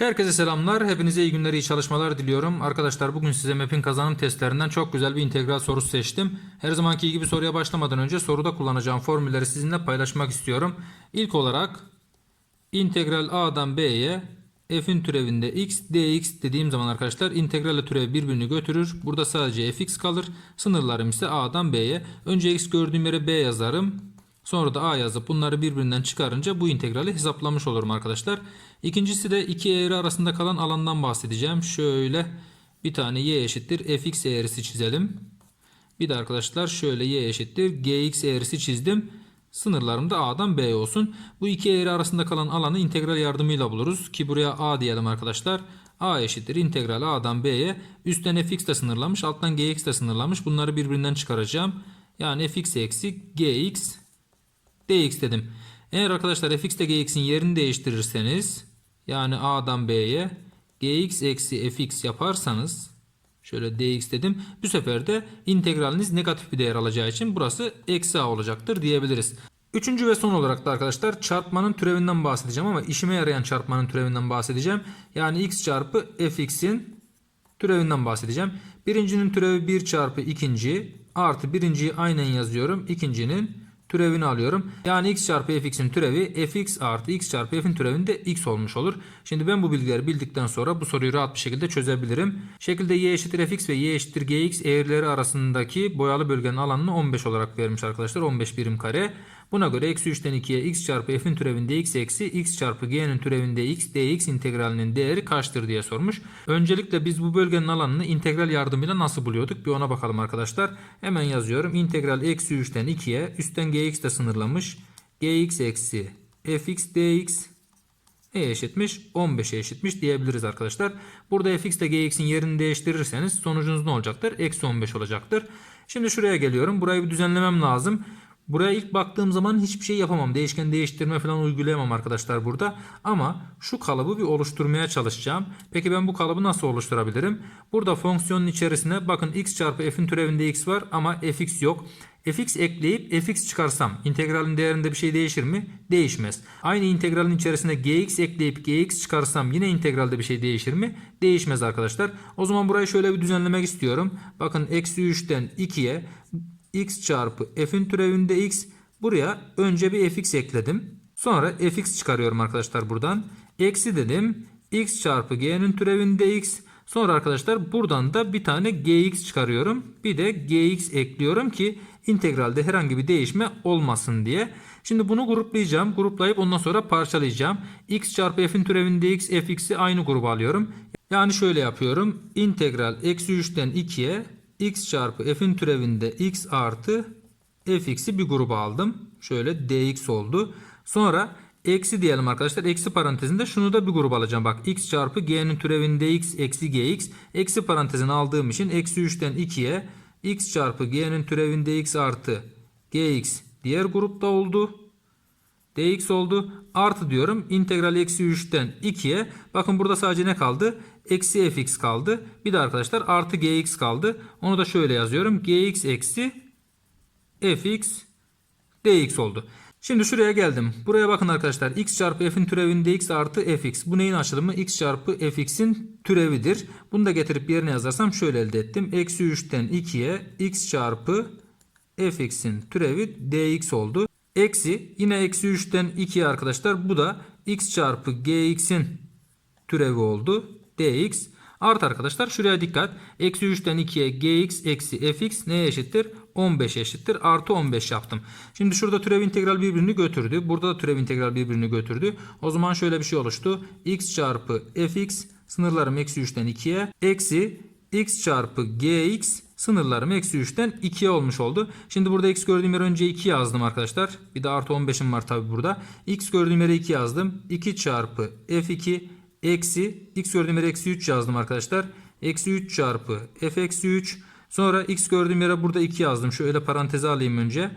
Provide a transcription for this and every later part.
Herkese selamlar. Hepinize iyi günler, iyi çalışmalar diliyorum. Arkadaşlar bugün size map'in kazanım testlerinden çok güzel bir integral sorusu seçtim. Her zamanki gibi soruya başlamadan önce soruda kullanacağım formülleri sizinle paylaşmak istiyorum. İlk olarak integral a'dan b'ye f'in türevinde x dx dediğim zaman arkadaşlar integralle türev birbirini götürür. Burada sadece fx kalır. Sınırlarım ise a'dan b'ye. Önce x gördüğüm yere b yazarım. Sonra da a yazıp bunları birbirinden çıkarınca bu integrali hesaplamış olurum arkadaşlar. İkincisi de iki eğri arasında kalan alandan bahsedeceğim. Şöyle bir tane y eşittir fx eğrisi çizelim. Bir de arkadaşlar şöyle y eşittir gx eğrisi çizdim. Sınırlarım da a'dan b olsun. Bu iki eğri arasında kalan alanı integral yardımıyla buluruz. Ki buraya a diyelim arkadaşlar. a eşittir integral a'dan b'ye. Üstten fx de sınırlamış alttan gx de sınırlamış. Bunları birbirinden çıkaracağım. Yani fx eksi gx dx dedim. Eğer arkadaşlar fx ile gx'in yerini değiştirirseniz yani a'dan b'ye gx eksi fx yaparsanız şöyle dx dedim. Bu sefer de integraliniz negatif bir değer alacağı için burası eksi a olacaktır diyebiliriz. Üçüncü ve son olarak da arkadaşlar çarpmanın türevinden bahsedeceğim ama işime yarayan çarpmanın türevinden bahsedeceğim. Yani x çarpı fx'in türevinden bahsedeceğim. Birincinin türevi 1 çarpı ikinci artı birinciyi aynen yazıyorum. İkincinin türevini alıyorum. Yani x çarpı fx'in türevi fx artı x çarpı f'in türevinde x olmuş olur. Şimdi ben bu bilgileri bildikten sonra bu soruyu rahat bir şekilde çözebilirim. Şekilde y eşittir fx ve y eşittir gx eğrileri arasındaki boyalı bölgenin alanını 15 olarak vermiş arkadaşlar. 15 birim kare. Buna göre eksi 3'ten 2'ye x çarpı f'in türevinde x eksi x çarpı g'nin türevinde x dx integralinin değeri kaçtır diye sormuş. Öncelikle biz bu bölgenin alanını integral yardımıyla nasıl buluyorduk bir ona bakalım arkadaşlar. Hemen yazıyorum. İntegral eksi 3'ten 2'ye üstten gx de sınırlamış. gx eksi fx dx e eşitmiş 15'e eşitmiş diyebiliriz arkadaşlar. Burada fx ile gx'in yerini değiştirirseniz sonucunuz ne olacaktır? Eksi 15 olacaktır. Şimdi şuraya geliyorum. Burayı bir düzenlemem lazım. Buraya ilk baktığım zaman hiçbir şey yapamam. Değişken değiştirme falan uygulayamam arkadaşlar burada. Ama şu kalıbı bir oluşturmaya çalışacağım. Peki ben bu kalıbı nasıl oluşturabilirim? Burada fonksiyonun içerisine bakın x çarpı f'in türevinde x var ama fx yok. fx ekleyip fx çıkarsam integralin değerinde bir şey değişir mi? Değişmez. Aynı integralin içerisine gx ekleyip gx çıkarsam yine integralde bir şey değişir mi? Değişmez arkadaşlar. O zaman burayı şöyle bir düzenlemek istiyorum. Bakın eksi 3'ten 2'ye x çarpı f'in türevinde x. Buraya önce bir fx ekledim. Sonra fx çıkarıyorum arkadaşlar buradan. Eksi dedim. x çarpı g'nin türevinde x. Sonra arkadaşlar buradan da bir tane gx çıkarıyorum. Bir de gx ekliyorum ki integralde herhangi bir değişme olmasın diye. Şimdi bunu gruplayacağım. Gruplayıp ondan sonra parçalayacağım. x çarpı f'in türevinde x fx'i aynı gruba alıyorum. Yani şöyle yapıyorum. İntegral eksi 3'ten 2'ye x çarpı f'in türevinde x artı fx'i bir gruba aldım. Şöyle dx oldu. Sonra eksi diyelim arkadaşlar. Eksi parantezinde şunu da bir gruba alacağım. Bak x çarpı g'nin türevinde x eksi gx. Eksi parantezini aldığım için eksi 3'ten 2'ye x çarpı g'nin türevinde x artı gx diğer grupta oldu. dx oldu. Artı diyorum. İntegral eksi 3'ten 2'ye. Bakın burada sadece ne kaldı? Eksi fx kaldı. Bir de arkadaşlar artı gx kaldı. Onu da şöyle yazıyorum. gx eksi fx dx oldu. Şimdi şuraya geldim. Buraya bakın arkadaşlar. x çarpı f'in türevinde x artı fx. Bu neyin açılımı? x çarpı fx'in türevidir. Bunu da getirip yerine yazarsam şöyle elde ettim. Eksi 3'ten 2'ye x çarpı fx'in türevi dx oldu. Eksi yine eksi 3'ten 2'ye arkadaşlar. Bu da x çarpı gx'in türevi oldu. Dx. Artı arkadaşlar şuraya dikkat. Eksi 3'ten 2'ye gx eksi fx neye eşittir? 15 eşittir. Artı 15 yaptım. Şimdi şurada türev integral birbirini götürdü. Burada da türev integral birbirini götürdü. O zaman şöyle bir şey oluştu. x çarpı fx sınırlarım eksi 3'ten 2'ye. Eksi x çarpı gx sınırlarım eksi 3'ten 2'ye olmuş oldu. Şimdi burada x gördüğüm yere önce 2 yazdım arkadaşlar. Bir de artı 15'im var tabi burada. x gördüğüm yere 2 yazdım. 2 çarpı f2 eksi x gördüğüm yere eksi 3 yazdım arkadaşlar. Eksi 3 çarpı f eksi 3. Sonra x gördüğüm yere burada 2 yazdım. Şöyle paranteze alayım önce.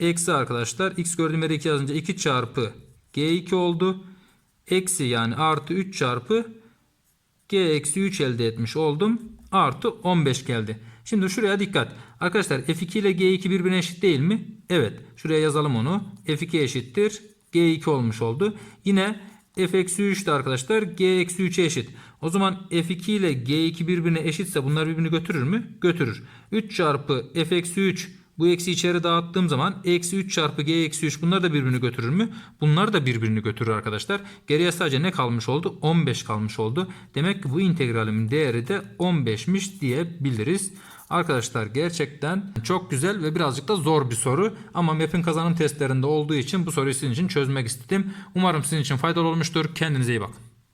Eksi arkadaşlar x gördüğüm yere 2 yazınca 2 çarpı g2 oldu. Eksi yani artı 3 çarpı g eksi 3 elde etmiş oldum. Artı 15 geldi. Şimdi şuraya dikkat. Arkadaşlar f2 ile g2 birbirine eşit değil mi? Evet. Şuraya yazalım onu. f2 eşittir. g2 olmuş oldu. Yine f eksi 3 de arkadaşlar g eksi 3'e eşit. O zaman f2 ile g2 birbirine eşitse bunlar birbirini götürür mü? Götürür. 3 çarpı f eksi 3 bu eksi içeri dağıttığım zaman eksi 3 çarpı g eksi 3 bunlar da birbirini götürür mü? Bunlar da birbirini götürür arkadaşlar. Geriye sadece ne kalmış oldu? 15 kalmış oldu. Demek ki bu integralimin değeri de 15'miş diyebiliriz. Arkadaşlar gerçekten çok güzel ve birazcık da zor bir soru. Ama MEP'in kazanım testlerinde olduğu için bu soruyu sizin için çözmek istedim. Umarım sizin için faydalı olmuştur. Kendinize iyi bakın.